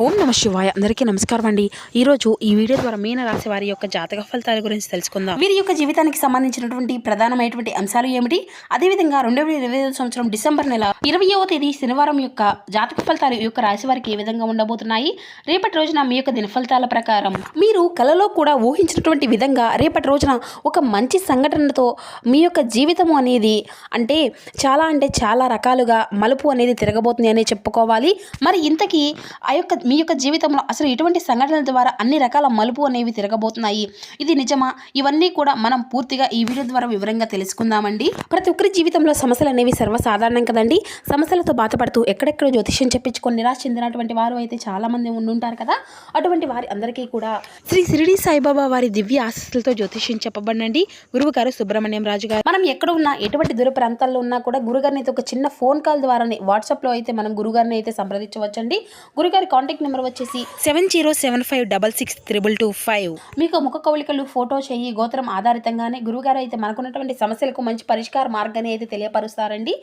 ఓం నమ శివాయ. అందరికీ నమస్కారం అండి ఈరోజు ఈ వీడియో ద్వారా మీన రాశి వారి యొక్క జాతక ఫలితాల గురించి తెలుసుకుందాం. వీరి యొక్క జీవితానికి సంబంధించినటువంటి ప్రధానమైనటువంటి అంశాలు ఏమిటి? అదేవిధంగా రెండు వేల ఇరవై ఐదు సంవత్సరం డిసెంబర్ నెల ఇరవయవ తేదీ శనివారం యొక్క జాతక ఫలితాలు ఈ యొక్క రాశి వారికి ఏ విధంగా ఉండబోతున్నాయి? రేపటి రోజున మీ యొక్క దిన ఫలితాల ప్రకారం మీరు కలలో కూడా ఊహించినటువంటి విధంగా రేపటి రోజున ఒక మంచి సంఘటనతో మీ యొక్క జీవితము అనేది అంటే చాలా అంటే చాలా రకాలుగా మలుపు అనేది తిరగబోతుంది అనే చెప్పుకోవాలి. మరి ఇంతకీ ఆ యొక్క మీ యొక్క జీవితంలో అసలు ఇటువంటి సంఘటనల ద్వారా అన్ని రకాల మలుపు అనేవి తిరగబోతున్నాయి? ఇది నిజమా? ఇవన్నీ కూడా మనం పూర్తిగా ఈ వీడియో ద్వారా వివరంగా తెలుసుకుందామండి. ప్రతి ఒక్కరి జీవితంలో సమస్యలు అనేవి సర్వసాధారణం కదండి. సమస్యలతో బాధపడుతూ ఎక్కడెక్కడ జ్యోతిష్యం చెప్పించుకొని నిరాశ చెందినటువంటి వారు అయితే చాలా మంది ఉండుంటారు కదా. అటువంటి వారి అందరికీ కూడా శ్రీ సిరిడి సాయిబాబా వారి దివ్య ఆశస్సులతో జ్యోతిష్యం చెప్పబడినండి. గురువు గారు సుబ్రహ్మణ్యం రాజు గారు. మనం ఎక్కడ ఉన్నా ఎటువంటి దూర ప్రాంతాల్లో ఉన్నా కూడా గురుగారిని అయితే ఒక చిన్న ఫోన్ కాల్ ద్వారానే వాట్సాప్లో అయితే మనం గురుగారిని అయితే సంప్రదించవచ్చండి. గురుగారి కాంటాక్ట్ నెంబర్ వచ్చేసి seven zero seven five double six triple two five. మీకు ముఖ కవళికలు ఫోటో చెయ్యి గోత్రం ఆధారితంగానే గురుగారు అయితే మనకున్నటువంటి సమస్యలకు మంచి పరిష్కార మార్గాన్ని అయితే తెలియపరుస్తారండి.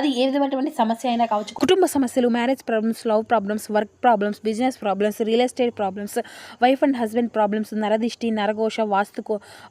అది ఏ విధమైనటువంటి సమస్య అయినా కావచ్చు. కుటుంబ సమస్యలు marriage problems love problems work problems business problems real estate problems wife and husband problems నరదిష్టి నరఘోష వాస్తు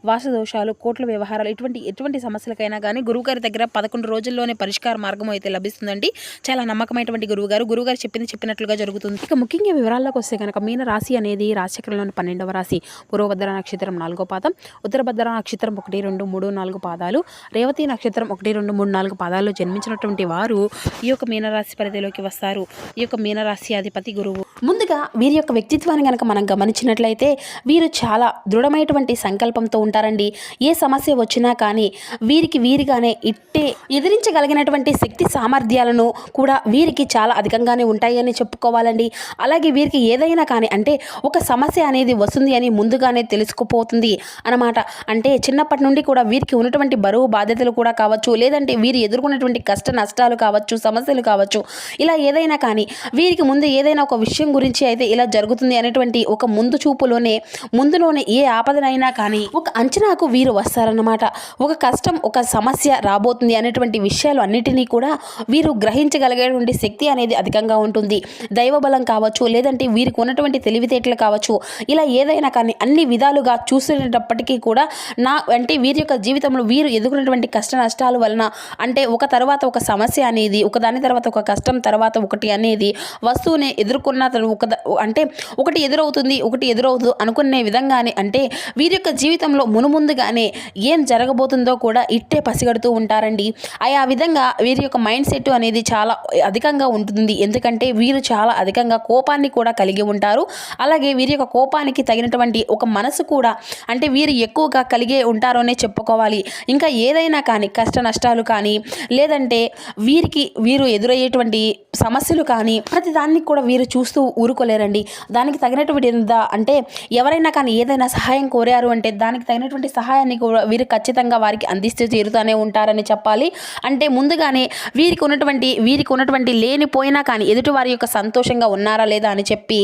వాస్తు దోషాలు కోట్ల వ్యవహారాలు ఇటువంటి ఎటువంటి సమస్యలకైనా కానీ గురువుగారి దగ్గర పదకొండు రోజుల్లోనే పరిష్కార మార్గం అయితే లభిస్తుందండి. చాలా నమ్మకమైనటువంటి గురువుగారు. గురువుగారు చెప్పింది చెప్పినట్లుగా జరుగుతుంది. ఇక ముఖ్యంగా వివరాల్లోకి వస్తే కనుక మీన రాశి అనేది రాశిచక్రంలోని పన్నెండవ రాశి. పూర్వభద్ర నక్షత్రం నాలుగో పాదం. ఉత్తరభద్ర నక్షత్రం ఒకటి రెండు మూడు నాలుగు పాదాలు. రేవతి నక్షత్రం ఒకటి రెండు మూడు నాలుగు పాదాల్లో జన్మించినటువంటి వారు ఈ యొక్క మీనరాశి పరిధిలోకి వస్తారు. ఈ యొక్క మీనరాశి అధిపతి గురువు ముందుగా వీరి యొక్క వ్యక్తిత్వాన్ని కనుక మనం గమనించినట్లయితే వీరు చాలా దృఢమైనటువంటి సంకల్పంతో ఉంటారండి. ఏ సమస్య వచ్చినా కానీ వీరికి వీరిగానే ఇట్టే ఎదిరించగలిగినటువంటి శక్తి సామర్థ్యాలను కూడా వీరికి చాలా అధికంగానే ఉంటాయని చెప్పుకోవాలండి. అలాగే వీరికి ఏదైనా కానీ అంటే ఒక సమస్య అనేది వస్తుంది అని ముందుగానే తెలుసుకుపోతుంది అన్నమాట. అంటే చిన్నప్పటి నుండి కూడా వీరికి ఉన్నటువంటి బరువు బాధ్యతలు కూడా కావచ్చు లేదంటే వీరు ఎదుర్కొన్నటువంటి కష్ట నష్టాలు కావచ్చు సమస్యలు కావచ్చు ఇలా ఏదైనా కానీ వీరికి ముందు ఏదైనా ఒక విషయం గురించి అయితే ఇలా జరుగుతుంది అనేటువంటి ఒక ముందు చూపులోనే ముందులోనే ఏ ఆపదనైనా కానీ ఒక అంచనాకు వీరు వస్తారన్నమాట. ఒక కష్టం ఒక సమస్య రాబోతుంది అనేటువంటి విషయాలు అన్నిటినీ కూడా వీరు గ్రహించగలిగేటువంటి శక్తి అనేది అధికంగా ఉంటుంది. దైవబలం కావచ్చు లేదంటే వీరికి ఉన్నటువంటి తెలివితేటలు కావచ్చు ఇలా ఏదైనా కానీ అన్ని విధాలుగా చూసినప్పటికీ కూడా నా అంటే వీరి యొక్క జీవితంలో వీరు ఎదుర్కొన్నటువంటి కష్ట నష్టాలు వలన అంటే ఒక తర్వాత ఒక సమస్య అనేది ఒక దాని తర్వాత ఒక కష్టం తర్వాత ఒకటి అనేది వస్తువుని ఎదుర్కొన్న తరు- ఒక అంటే ఒకటి ఎదురవుతుంది ఒకటి ఎదురవుతుంది అనుకునే విధంగానే అంటే వీరి యొక్క జీవితంలో మునుముందుగానే ఏం జరగబోతుందో కూడా ఇట్టే పసిగడుతూ ఉంటారండి. ఆ విధంగా వీరి యొక్క మైండ్ సెట్ అనేది చాలా అధికంగా ఉంటుంది. ఎందుకంటే వీరు చాలా అధికంగా కోపాన్ని కూడా కలిగి ఉంటారు. అలాగే వీరి యొక్క కోపానికి తగినటువంటి ఒక మనసు కూడా అంటే వీరు ఎక్కువగా కలిగే ఉంటారోనే చెప్పుకోవాలి. ఇంకా ఏదైనా కానీ కష్ట నష్టాలు కానీ లేదంటే వీరికి వీరు ఎదురయ్యేటువంటి సమస్యలు కానీ ప్రతి దాన్ని కూడా వీరు చూస్తూ ఊరుకోలేరండి. దానికి తగినటువంటి అంటే ఎవరైనా కానీ ఏదైనా సహాయం కోరారు అంటే దానికి తగినటువంటి సహాయాన్ని కూడా వీరు ఖచ్చితంగా వారికి అందిస్తూ తీరుతూనే ఉంటారని చెప్పాలి. అంటే ముందుగానే వీరికి ఉన్నటువంటి వీరికి ఉన్నటువంటి లేనిపోయినా కానీ ఎదుటి వారి యొక్క సంతోషంగా ఉన్నారా లేదా అని చెప్పి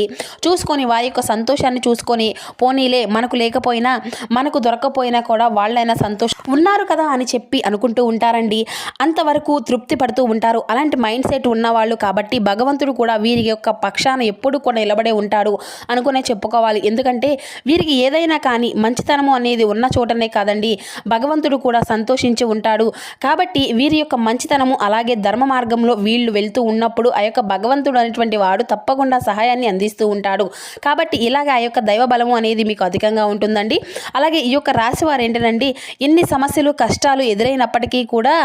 చూసుకొని వారి యొక్క సంతోషాన్ని చూసుకొని పోనీలే మనకు లేకపోయినా మనకు దొరకపోయినా కూడా వాళ్ళైనా సంతోషం ఉన్నారు కదా అని చెప్పి అనుకుంటూ ఉంటారండి. అంతవరకు తృప్తి పడుతూ ఉంటారు. అలాంటి మైండ్ సెట్ ఉన్నవాళ్ళు కాబట్టి భగవంతుడు కూడా వీరి యొక్క పక్షాన ఎప్పుడు కూడా నిలబడే ఉంటాడు అనుకునే చెప్పుకోవాలి. ఎందుకంటే వీరికి ఏదైనా కానీ మంచితనము అనేది ఉన్న చోటనే కాదండి. భగవంతుడు కూడా సంతోషించి ఉంటాడు. కాబట్టి వీరి యొక్క మంచితనము అలాగే ధర్మ మార్గంలో వీళ్ళు వెళ్తూ ఉన్నప్పుడు ఆ యొక్క భగవంతుడు అనేటువంటి వాడు తప్పకుండా సహాయాన్ని అందిస్తూ ఉంటాడు. కాబట్టి ఇలాగ ఆ యొక్క దైవ బలము అనేది మీకు అధికంగా ఉంటుందండి. అలాగే ఈ యొక్క రాశి వారు ఏంటంటే ఎన్ని సమస్యలు కష్టాలు ఎదురైనప్పటికీ కూడా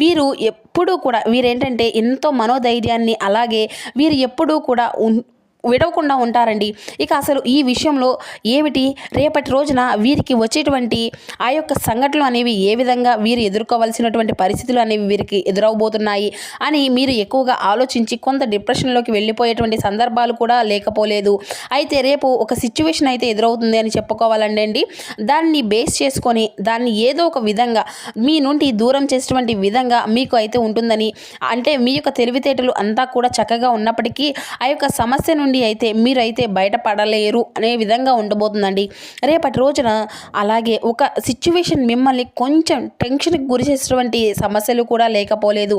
వీరు ఎప్పుడూ కూడా వీరేంటంటే ఎంతో మనోధైర్యాన్ని అలాగే వీరు ఎప్పుడూ కూడా ఉన్ విడవకుండా ఉంటారండి. ఇక అసలు ఈ విషయంలో ఏమిటి? రేపటి రోజున వీరికి వచ్చేటువంటి ఆ యొక్క సంఘటనలు అనేవి ఏ విధంగా వీరు ఎదుర్కోవాల్సినటువంటి పరిస్థితులు అనేవి వీరికి ఎదురవబోతున్నాయి అని మీరు ఎక్కువగా ఆలోచించి కొంత డిప్రెషన్లోకి వెళ్ళిపోయేటువంటి సందర్భాలు కూడా లేకపోలేదు. అయితే రేపు ఒక సిచ్యువేషన్ అయితే ఎదురవుతుంది అని చెప్పుకోవాలండి అండి. దాన్ని బేస్ చేసుకొని దాన్ని ఏదో ఒక విధంగా మీ నుండి దూరం చేసేటువంటి విధంగా మీకు అయితే ఉంటుందని అంటే మీ యొక్క తెలివితేటలు అంతా కూడా చక్కగా ఉన్నప్పటికీ ఆ యొక్క సమస్య నుండి నుండి అయితే మీరు అయితే బయటపడలేరు అనే విధంగా ఉండబోతుందండి. రేపటి రోజున అలాగే ఒక సిచ్యువేషన్ మిమ్మల్ని కొంచెం టెన్షన్కి గురి చేసినటువంటి సమస్యలు కూడా లేకపోలేదు.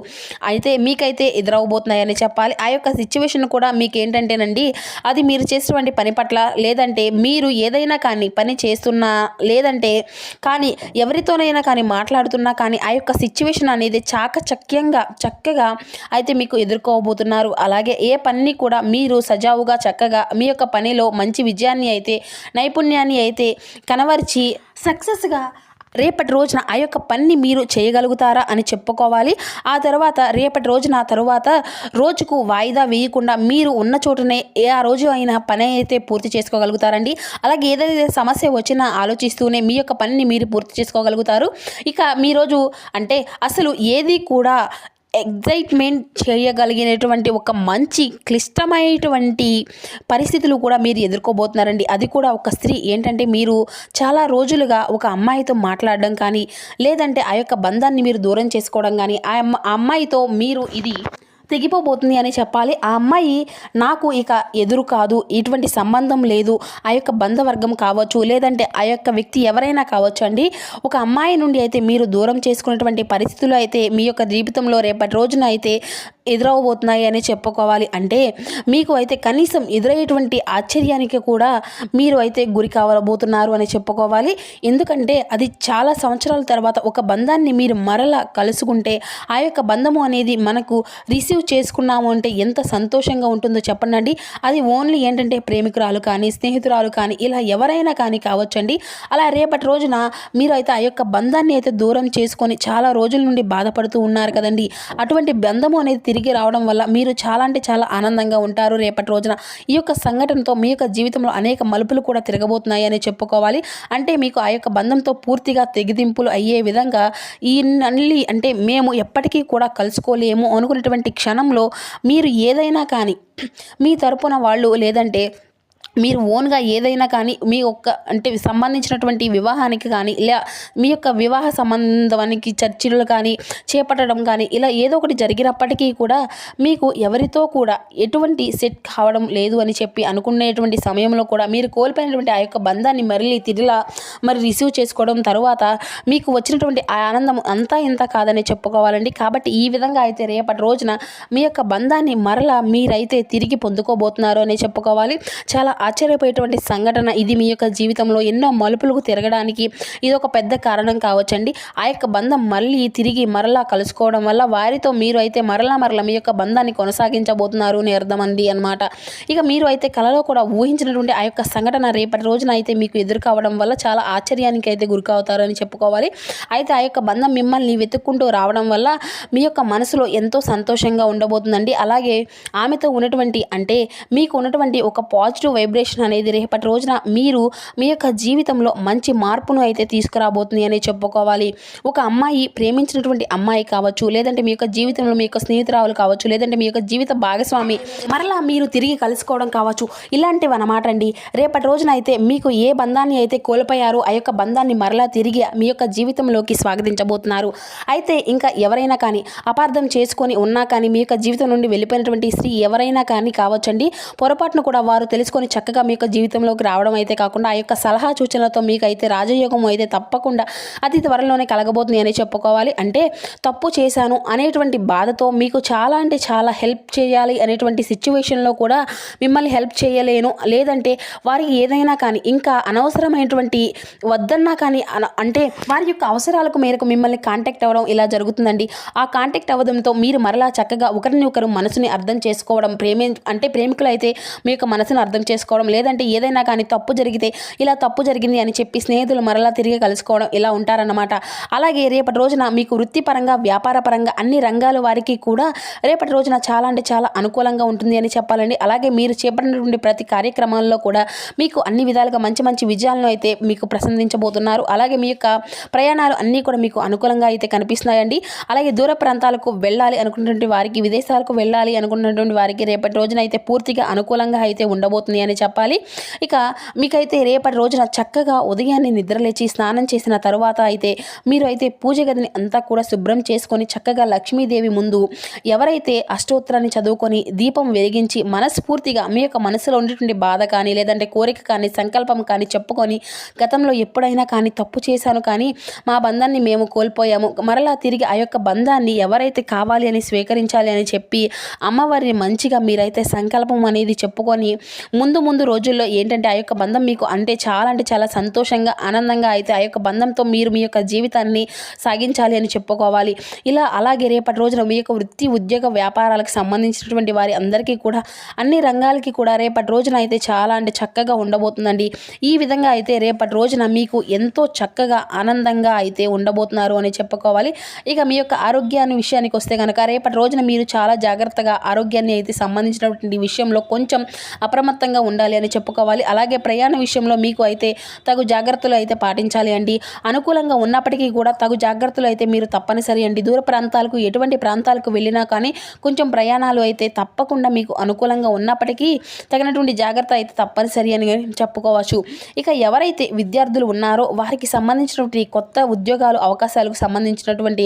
అయితే మీకైతే ఎదురవబోతున్నాయని చెప్పాలి. ఆ యొక్క సిచ్యువేషన్ కూడా మీకు ఏంటంటేనండి అది మీరు చేసినటువంటి పని పట్ల లేదంటే మీరు ఏదైనా కానీ పని చేస్తున్నా లేదంటే కానీ ఎవరితోనైనా కానీ మాట్లాడుతున్నా కానీ ఆ యొక్క సిచ్యువేషన్ అనేది చాకచక్యంగా చక్కగా అయితే మీకు ఎదుర్కోబోతున్నారు. అలాగే ఏ పని కూడా మీరు సజావు సజావుగా చక్కగా మీ యొక్క పనిలో మంచి విజయాన్ని అయితే నైపుణ్యాన్ని అయితే కనవర్చి సక్సెస్గా రేపటి రోజున ఆ యొక్క పనిని మీరు చేయగలుగుతారా అని చెప్పుకోవాలి. ఆ తర్వాత రేపటి రోజున తరువాత రోజుకు వాయిదా వేయకుండా మీరు ఉన్న చోటనే ఏ ఆ రోజు అయినా పని అయితే పూర్తి చేసుకోగలుగుతారండి. అలాగే ఏదైతే సమస్య వచ్చినా ఆలోచిస్తూనే మీ యొక్క పనిని మీరు పూర్తి చేసుకోగలుగుతారు. ఇక మీ రోజు అంటే అసలు ఏది కూడా ఎగ్జైట్మెంట్ చేయగలిగినటువంటి ఒక మంచి క్లిష్టమైనటువంటి పరిస్థితులు కూడా మీరు ఎదుర్కోబోతున్నారండి. అది కూడా ఒక స్త్రీ. ఏంటంటే మీరు చాలా రోజులుగా ఒక అమ్మాయితో మాట్లాడడం కానీ లేదంటే ఆ యొక్క బంధాన్ని మీరు దూరం చేసుకోవడం కానీ ఆ అమ్మ అమ్మాయితో మీరు ఇది తెగిపోబోతుంది అని చెప్పాలి. ఆ అమ్మాయి నాకు ఇక ఎదురు కాదు ఇటువంటి సంబంధం లేదు ఆ యొక్క బంధవర్గం కావచ్చు లేదంటే ఆ యొక్క వ్యక్తి ఎవరైనా కావచ్చు అండి. ఒక అమ్మాయి నుండి అయితే మీరు దూరం చేసుకున్నటువంటి పరిస్థితులు అయితే మీ యొక్క జీవితంలో రేపటి రోజున అయితే ఎదురవబోతున్నాయి అని చెప్పుకోవాలి అంటే మీకు అయితే కనీసం ఎదురయ్యేటువంటి ఆశ్చర్యానికి కూడా మీరు అయితే గురి కావబోతున్నారు అని చెప్పుకోవాలి. ఎందుకంటే అది చాలా సంవత్సరాల తర్వాత ఒక బంధాన్ని మీరు మరలా కలుసుకుంటే ఆ యొక్క బంధము అనేది మనకు రిసీవ్ చేసుకున్నాము అంటే ఎంత సంతోషంగా ఉంటుందో చెప్పండి అది ఓన్లీ ఏంటంటే ప్రేమికురాలు కానీ స్నేహితురాలు కానీ ఇలా ఎవరైనా కానీ కావచ్చండి. అలా రేపటి రోజున మీరు అయితే ఆ యొక్క బంధాన్ని అయితే దూరం చేసుకొని చాలా రోజుల నుండి బాధపడుతూ ఉన్నారు కదండి. అటువంటి బంధము అనేది తిరిగి తిరిగి రావడం వల్ల మీరు చాలా అంటే చాలా ఆనందంగా ఉంటారు. రేపటి రోజున ఈ యొక్క సంఘటనతో మీ యొక్క జీవితంలో అనేక మలుపులు కూడా తిరగబోతున్నాయి అని చెప్పుకోవాలి. అంటే మీకు ఆ యొక్క బంధంతో పూర్తిగా తెగిదింపులు అయ్యే విధంగా ఈ నల్లి అంటే మేము ఎప్పటికీ కూడా కలుసుకోలేము అనుకునేటువంటి క్షణంలో మీరు ఏదైనా కానీ మీ తరపున వాళ్ళు లేదంటే మీరు ఓన్గా ఏదైనా కానీ మీ యొక్క అంటే సంబంధించినటువంటి వివాహానికి కానీ ఇలా మీ యొక్క వివాహ సంబంధానికి చర్చలు కానీ చేపట్టడం కానీ ఇలా ఏదో ఒకటి జరిగినప్పటికీ కూడా మీకు ఎవరితో కూడా ఎటువంటి సెట్ కావడం లేదు అని చెప్పి అనుకునేటువంటి సమయంలో కూడా మీరు కోల్పోయినటువంటి ఆ యొక్క బంధాన్ని మరలి తిరిలా మరి రిసీవ్ చేసుకోవడం తర్వాత మీకు వచ్చినటువంటి ఆ ఆనందం అంతా ఇంత కాదని చెప్పుకోవాలండి. కాబట్టి ఈ విధంగా అయితే రేపటి రోజున మీ యొక్క బంధాన్ని మరలా మీరైతే తిరిగి పొందుకోబోతున్నారు అని చెప్పుకోవాలి. చాలా ఆశ్చర్యపోయేటువంటి సంఘటన ఇది మీ యొక్క జీవితంలో ఎన్నో మలుపులకు తిరగడానికి ఇది ఒక పెద్ద కారణం కావచ్చండి. ఆ యొక్క బంధం మళ్ళీ తిరిగి మరలా కలుసుకోవడం వల్ల వారితో మీరు అయితే మరలా మరలా మీ యొక్క బంధాన్ని కొనసాగించబోతున్నారు అని అర్థమంది అనమాట ఇక మీరు అయితే కలలో కూడా ఊహించినటువంటి ఆ యొక్క సంఘటన రేపటి రోజున అయితే మీకు ఎదురు కావడం వల్ల చాలా ఆశ్చర్యానికి అయితే గురికావుతారని చెప్పుకోవాలి. అయితే ఆ యొక్క బంధం మిమ్మల్ని వెతుక్కుంటూ రావడం వల్ల మీ యొక్క మనసులో ఎంతో సంతోషంగా ఉండబోతుందండి. అలాగే ఆమెతో ఉన్నటువంటి అంటే మీకు ఉన్నటువంటి ఒక పాజిటివ్ వైబ్ వైబ్రేషన్ అనేది రేపటి రోజున మీరు మీ యొక్క జీవితంలో మంచి మార్పును అయితే తీసుకురాబోతుంది అని చెప్పుకోవాలి. ఒక అమ్మాయి ప్రేమించినటువంటి అమ్మాయి కావచ్చు లేదంటే మీ యొక్క జీవితంలో మీ యొక్క స్నేహితురాలు కావచ్చు లేదంటే మీ యొక్క జీవిత భాగస్వామి మరలా మీరు తిరిగి కలుసుకోవడం కావచ్చు ఇలాంటివి అన్నమాట అండి. రేపటి రోజున అయితే మీకు ఏ బంధాన్ని అయితే కోల్పోయారో ఆ యొక్క బంధాన్ని మరలా తిరిగి మీ యొక్క జీవితంలోకి స్వాగతించబోతున్నారు. అయితే ఇంకా ఎవరైనా కానీ అపార్థం చేసుకొని ఉన్నా కానీ మీ యొక్క జీవితం నుండి వెళ్ళిపోయినటువంటి స్త్రీ ఎవరైనా కానీ కావచ్చండి. పొరపాటును కూడా వారు తెలుసుకొని చక్కగా మీ యొక్క జీవితంలోకి రావడం అయితే కాకుండా ఆ యొక్క సలహా సూచనలతో మీకు అయితే రాజయోగం అయితే తప్పకుండా అతి త్వరలోనే కలగబోతుంది అని చెప్పుకోవాలి. అంటే తప్పు చేశాను అనేటువంటి బాధతో మీకు చాలా అంటే చాలా హెల్ప్ చేయాలి అనేటువంటి సిచ్యువేషన్లో కూడా మిమ్మల్ని హెల్ప్ చేయలేను. లేదంటే వారికి ఏదైనా కానీ ఇంకా అనవసరమైనటువంటి వద్దన్నా కానీ అన- అంటే వారి యొక్క అవసరాలకు మేరకు మిమ్మల్ని కాంటాక్ట్ అవ్వడం ఇలా జరుగుతుందండి. ఆ కాంటాక్ట్ అవ్వడంతో మీరు మరలా చక్కగా ఒకరిని ఒకరు మనసుని అర్థం చేసుకోవడం ప్రేమే అంటే ప్రేమికులు అయితే మీ యొక్క మనసును అర్థం చేసుకోవడం లేదంటే ఏదైనా కానీ తప్పు జరిగితే ఇలా తప్పు జరిగింది అని చెప్పి స్నేహితులు మరలా తిరిగి కలుసుకోవడం ఇలా ఉంటారన్నమాట. అలాగే రేపటి రోజున మీకు వృత్తిపరంగా వ్యాపారపరంగా అన్ని రంగాల వారికి కూడా రేపటి రోజున చాలా అంటే చాలా అనుకూలంగా ఉంటుంది అని చెప్పాలండి. అలాగే మీరు చేపట్టినటువంటి ప్రతి కార్యక్రమాల్లో కూడా మీకు అన్ని విధాలుగా మంచి మంచి విజయాలను అయితే మీకు ప్రసందించబోతున్నారు అలాగే మీ యొక్క ప్రయాణాలు అన్నీ కూడా మీకు అనుకూలంగా అయితే కనిపిస్తున్నాయండి. అలాగే దూర ప్రాంతాలకు వెళ్ళాలి అనుకున్నటువంటి వారికి విదేశాలకు వెళ్ళాలి అనుకున్నటువంటి వారికి రేపటి రోజున అయితే పూర్తిగా అనుకూలంగా అయితే ఉండబోతుంది అని చెప్పాలి. ఇక మీకైతే రేపటి రోజున చక్కగా ఉదయాన్నే నిద్రలేచి స్నానం చేసిన తర్వాత అయితే మీరు అయితే పూజ గదిని అంతా కూడా శుభ్రం చేసుకొని చక్కగా లక్ష్మీదేవి ముందు ఎవరైతే అష్టోత్తరాన్ని చదువుకొని దీపం వెలిగించి మనస్ఫూర్తిగా మీ యొక్క మనసులో ఉండేటువంటి బాధ కానీ లేదంటే కోరిక కానీ సంకల్పం కానీ చెప్పుకొని గతంలో ఎప్పుడైనా కానీ తప్పు చేశాను కానీ మా బంధాన్ని మేము కోల్పోయాము. మరలా తిరిగి ఆ యొక్క బంధాన్ని ఎవరైతే కావాలి అని స్వీకరించాలి అని చెప్పి అమ్మవారిని మంచిగా మీరైతే సంకల్పం అనేది చెప్పుకొని ముందు ముందు రోజుల్లో ఏంటంటే ఆ యొక్క బంధం మీకు అంటే చాలా అంటే చాలా సంతోషంగా ఆనందంగా అయితే ఆ యొక్క బంధంతో మీరు మీ యొక్క జీవితాన్ని సాగించాలి అని చెప్పుకోవాలి. ఇలా అలాగే రేపటి రోజున మీ యొక్క వృత్తి ఉద్యోగ వ్యాపారాలకు సంబంధించినటువంటి వారి అందరికీ కూడా అన్ని రంగాలకి కూడా రేపటి రోజున అయితే చాలా అంటే చక్కగా ఉండబోతుందండి. ఈ విధంగా అయితే రేపటి రోజున మీకు ఎంతో చక్కగా ఆనందంగా అయితే ఉండబోతున్నారు అని చెప్పుకోవాలి. ఇక మీ యొక్క ఆరోగ్యాన్ని విషయానికి వస్తే కనుక రేపటి రోజున మీరు చాలా జాగ్రత్తగా ఆరోగ్యాన్ని అయితే సంబంధించినటువంటి విషయంలో కొంచెం అప్రమత్తంగా ఉండాలి అని చెప్పుకోవాలి. అలాగే ప్రయాణ విషయంలో మీకు అయితే తగు జాగ్రత్తలు అయితే పాటించాలి అండి. అనుకూలంగా ఉన్నప్పటికీ కూడా తగు జాగ్రత్తలు అయితే మీరు తప్పనిసరి అండి. దూర ప్రాంతాలకు ఎటువంటి ప్రాంతాలకు వెళ్ళినా కానీ కొంచెం ప్రయాణాలు అయితే తప్పకుండా మీకు అనుకూలంగా ఉన్నప్పటికీ తగినటువంటి జాగ్రత్త అయితే తప్పనిసరి అని చెప్పుకోవచ్చు. ఇక ఎవరైతే విద్యార్థులు ఉన్నారో వారికి సంబంధించినటువంటి కొత్త ఉద్యోగాలు అవకాశాలకు సంబంధించినటువంటి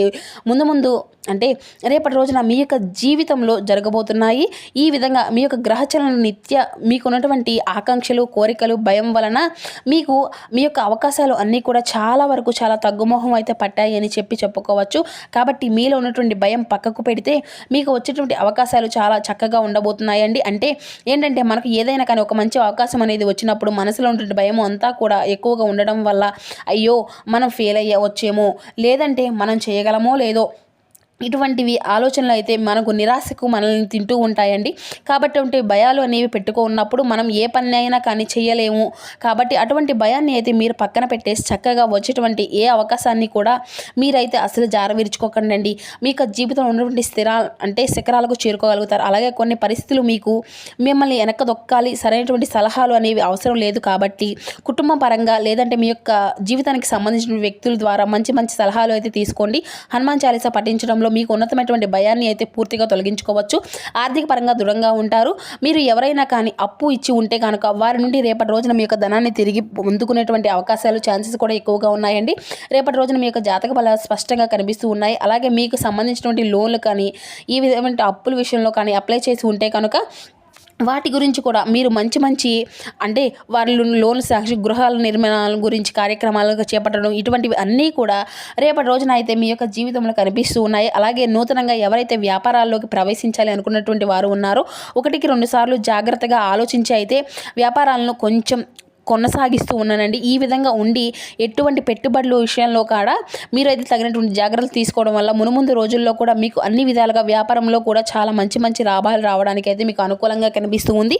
ముందు ముందు అంటే రేపటి రోజున మీ యొక్క జీవితంలో జరగబోతున్నాయి. ఈ విధంగా మీ యొక్క గ్రహచలన నిత్య మీకున్నటువంటి ఆకాంక్షలు కోరికలు భయం వలన మీకు మీ యొక్క అవకాశాలు అన్నీ కూడా చాలా వరకు చాలా తగ్గుమోహం అయితే పట్టాయి అని చెప్పి చెప్పుకోవచ్చు. కాబట్టి మీలో ఉన్నటువంటి భయం పక్కకు పెడితే మీకు వచ్చేటువంటి అవకాశాలు చాలా చక్కగా ఉండబోతున్నాయండి. అంటే ఏంటంటే మనకు ఏదైనా కానీ ఒక మంచి అవకాశం అనేది వచ్చినప్పుడు మనసులో ఉన్నటువంటి భయం అంతా కూడా ఎక్కువగా ఉండడం వల్ల అయ్యో మనం ఫెయిల్ అయ్యవచ్చేమో లేదంటే మనం చేయగలమో లేదో ఇటువంటివి ఆలోచనలు అయితే మనకు నిరాశకు మనల్ని తింటూ ఉంటాయండి. కాబట్టి అంటే భయాలు అనేవి పెట్టుకున్నప్పుడు మనం ఏ పని అయినా కానీ చేయలేము. కాబట్టి అటువంటి భయాన్ని అయితే మీరు పక్కన పెట్టేసి చక్కగా వచ్చేటువంటి ఏ అవకాశాన్ని కూడా మీరైతే అసలు జారవిరుచుకోకండి మీకు జీవితంలో ఉన్నటువంటి స్థిర అంటే శిఖరాలకు చేరుకోగలుగుతారు. అలాగే కొన్ని పరిస్థితులు మీకు మిమ్మల్ని వెనక దొక్కాలి సరైనటువంటి సలహాలు అనేవి అవసరం లేదు కాబట్టి కుటుంబ పరంగా లేదంటే మీ యొక్క జీవితానికి సంబంధించిన వ్యక్తుల ద్వారా మంచి మంచి సలహాలు అయితే తీసుకోండి. హనుమాన్ చాలీసా పఠించడంలో మీకు ఉన్నతమైనటువంటి భయాన్ని అయితే పూర్తిగా తొలగించుకోవచ్చు. ఆర్థిక పరంగా దృఢంగా ఉంటారు. మీరు ఎవరైనా కానీ అప్పు ఇచ్చి ఉంటే కనుక వారి నుండి రేపటి రోజున మీ యొక్క ధనాన్ని తిరిగి పొందుకునేటువంటి అవకాశాలు ఛాన్సెస్ కూడా ఎక్కువగా ఉన్నాయండి. రేపటి రోజున మీ యొక్క జాతక బలాలు స్పష్టంగా కనిపిస్తూ ఉన్నాయి. అలాగే మీకు సంబంధించినటువంటి లోన్లు కానీ ఈ విధమైన అప్పుల విషయంలో కానీ అప్లై చేసి ఉంటే కనుక వాటి గురించి కూడా మీరు మంచి మంచి అంటే వాళ్ళు లోన్ సాక్షి గృహాల నిర్మాణాల గురించి కార్యక్రమాలు చేపట్టడం ఇటువంటివి అన్నీ కూడా రేపటి రోజున అయితే మీ యొక్క జీవితంలో కనిపిస్తూ ఉన్నాయి. అలాగే నూతనంగా ఎవరైతే వ్యాపారాల్లోకి ప్రవేశించాలి అనుకున్నటువంటి వారు ఉన్నారో ఒకటికి రెండు సార్లు జాగ్రత్తగా ఆలోచించి అయితే వ్యాపారాలను కొంచెం కొనసాగిస్తూ ఉన్నానండి. ఈ విధంగా ఉండి ఎటువంటి పెట్టుబడుల విషయంలో కూడా మీరైతే తగినటువంటి జాగ్రత్తలు తీసుకోవడం వల్ల మునుముందు రోజుల్లో కూడా మీకు అన్ని విధాలుగా వ్యాపారంలో కూడా చాలా మంచి మంచి లాభాలు రావడానికి అయితే మీకు అనుకూలంగా కనిపిస్తూ ఉంది.